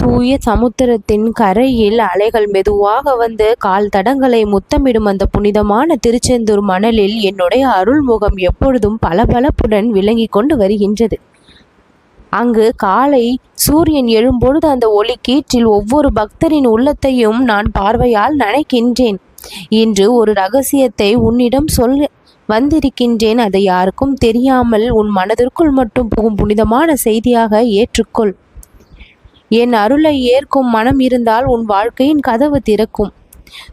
தூய சமுத்திரத்தின் கரையில் அலைகள் மெதுவாக வந்து கால் தடங்களை முத்தமிடும் அந்த புனிதமான திருச்செந்தூர் மணலில் என்னுடைய அருள்முகம் எப்பொழுதும் பளபளப்புடன் விளங்கிக் கொண்டு வருகின்றது. அங்கு காலை சூரியன் எழும்பொழுது அந்த ஒளி கீற்றில் ஒவ்வொரு பக்தரின் உள்ளத்தையும் நான் பார்வையால் நனைக்கின்றேன். இன்று ஒரு ரகசியத்தை உன்னிடம் சொல் வந்திருக்கின்றேன். அதை யாருக்கும் தெரியாமல் உன் மனதிற்குள் மட்டும் புகும் புனிதமான செய்தியாக ஏற்றுக்கொள். என் அருளை ஏற்கும் மனம் இருந்தால் உன் வாழ்க்கையின் கதவு திறக்கும்.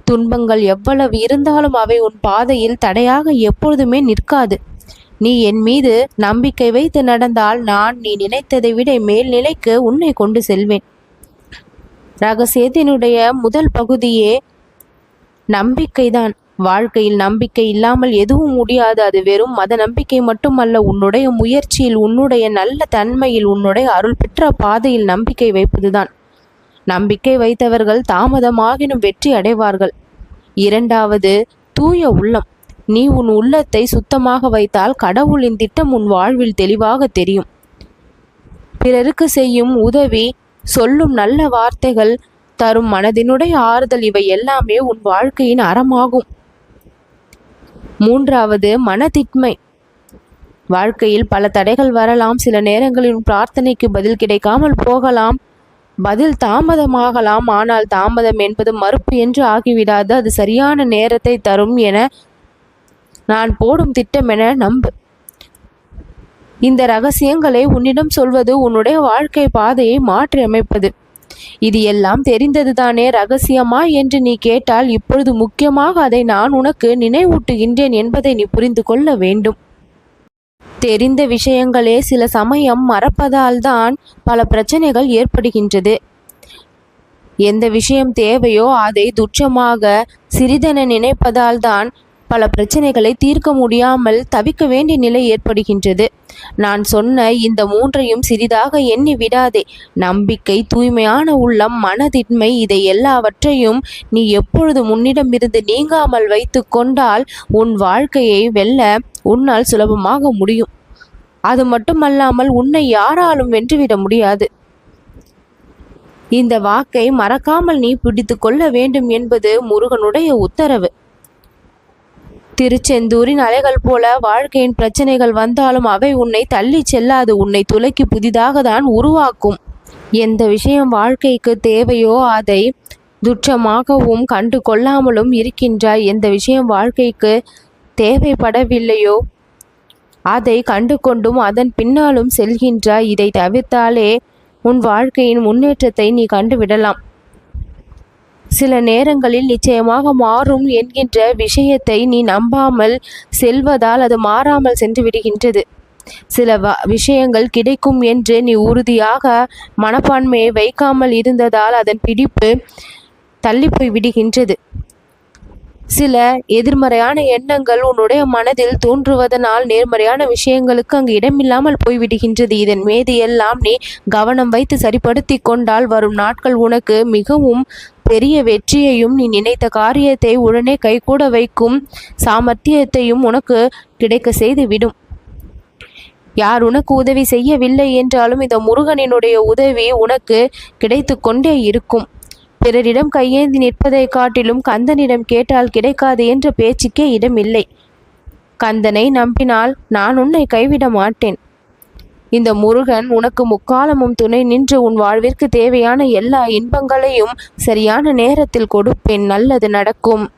துன்பங்கள் எவ்வளவு இருந்தாலும் அவை உன் பாதையில் தடையாக எப்பொழுதுமே நிற்காது. நீ என் மீது நம்பிக்கை வைத்து நடந்தால் நான் நீ நினைத்ததை விட மேல்நிலைக்கு உன்னை கொண்டு செல்வேன். ரகசியத்தினுடைய முதல் பகுதியே நம்பிக்கைதான். வாழ்க்கையில் நம்பிக்கை இல்லாமல் எதுவும் முடியாது. அது வெறும் மத நம்பிக்கை மட்டுமல்ல உன்னுடைய முயற்சியில் உன்னுடைய நல்ல தன்மையில் உன்னுடைய அருள் பெற்ற பாதையில் நம்பிக்கை வைப்பதுதான். நம்பிக்கை வைத்தவர்கள் தாமதமாகினும் வெற்றி அடைவார்கள். இரண்டாவது தூய உள்ளம். நீ உன் உள்ளத்தை சுத்தமாக வைத்தால் கடவுளின் திட்டம் உன் வாழ்வில் தெளிவாக தெரியும். பிறருக்கு செய்யும் உதவி சொல்லும் நல்ல வார்த்தைகள் தரும் மனதினுடைய ஆறுதல் இவை எல்லாமே உன் வாழ்க்கையின் அறமாகும். மூன்றாவது மனதிட்மை வாழ்க்கையில் பல தடைகள் வரலாம். சில நேரங்களில் பிரார்த்தனைக்கு பதில் கிடைக்காமல் போகலாம். பதில் தாமதமாகலாம். ஆனால் தாமதம் என்பது மறுப்பு என்று ஆகிவிடாது. அது சரியான நேரத்தை தரும் என நான் போடும் திட்டம் என நம்பு. இந்த ரகசியங்களை உன்னிடம் சொல்வது உன்னுடைய வாழ்க்கை பாதையை மாற்றி அமைப்பது. இது எல்லாம் தெரிந்ததுதானே ரகசியமா என்று நீ கேட்டால் இப்பொழுது முக்கியமாக அதை நான் உனக்கு நினைவூட்டுகின்றேன் என்பதை நீ புரிந்து கொள்ள வேண்டும். தெரிந்த விஷயங்களே சில சமயம் மறப்பதால் தான் பல பிரச்சனைகள் ஏற்படுகின்றது. எந்த விஷயம் தேவையோ அதை துச்சமாக சிறிதென நினைப்பதால் தான் பல பிரச்சனைகளை தீர்க்க முடியாமல் தவிக்க வேண்டிய நிலை ஏற்படுகின்றது. நான் சொன்ன இந்த மூன்றையும் சிறிதாக எண்ணி விடாதே. நம்பிக்கை தூய்மையான உள்ளம் மனதின்மை இதை எல்லாவற்றையும் நீ எப்பொழுது முன்னிடமிருந்து நீங்காமல் வைத்து கொண்டால் உன் வாழ்க்கையை வெல்ல உன்னால் சுலபமாக முடியும். அது மட்டுமல்லாமல் உன்னை யாராலும் வென்றுவிட முடியாது. இந்த வாக்கை மறக்காமல் நீ பிடித்து கொள்ள வேண்டும் என்பது முருகனுடைய உத்தரவு. திருச்செந்தூரின் அலைகள் போல வாழ்க்கையின் பிரச்சனைகள் வந்தாலும் அவை உன்னை தள்ளி செல்லாது. உன்னை துளைக்கி புதிதாக தான் உருவாக்கும். எந்த விஷயம் வாழ்க்கைக்கு தேவையோ அதை துச்சமாகவும் கண்டு கொள்ளாமலும் இருக்கின்றாய். எந்த விஷயம் வாழ்க்கைக்கு தேவைப்படவில்லையோ அதை கண்டு கொண்டும் அதன் பின்னாலும் செல்கின்றாய். இதை தவிர்த்தாலே உன் வாழ்க்கையின் முன்னேற்றத்தை நீ கண்டுவிடலாம் சில நேரங்களில் நிச்சயமாக மாறும் என்கின்ற விஷயத்தை நீ நம்பாமல் செல்வதால் அது மாறாமல் சென்று விடுகின்றது. சில வ விஷயங்கள் கிடைக்கும் என்று நீ உறுதியாக மனப்பான்மையை வைக்காமல் இருந்ததால் அதன் பிடிப்பு தள்ளிப்போய் விடுகின்றது. சில எதிர்மறையான எண்ணங்கள் உன்னுடைய மனதில் தோன்றுவதனால் நேர்மறையான விஷயங்களுக்கு அங்கு இடமில்லாமல் போய்விடுகின்றது. இதன் மீது எல்லாம் நீ கவனம் வைத்து சரிப்படுத்தி கொண்டால் வரும் நாட்கள் உனக்கு மிகவும் பெரிய வெற்றியையும் நீ நினைத்த காரியத்தை உடனே கைகூட வைக்கும் சாமர்த்தியத்தையும் உனக்கு கிடைக்க செய்து விடும் யார் உனக்கு உதவி செய்யவில்லை என்றாலும் இந்த முருகனினுடைய உதவி உனக்கு கிடைத்து கொண்டே இருக்கும். பிறரிடம் கையேந்தி நிற்பதை காட்டிலும் கந்தனிடம் கேட்டால் கிடைக்காது என்ற பேச்சுக்கே இடமில்லை. கந்தனை நம்பினால் நான் உன்னை கைவிட மாட்டேன். இந்த முருகன் உனக்கு முக்காலமும் துணை நின்று உன் வாழ்விற்கு தேவையான எல்லா இன்பங்களையும் சரியான நேரத்தில் கொடுப்பேன். நல்லது நடக்கும்.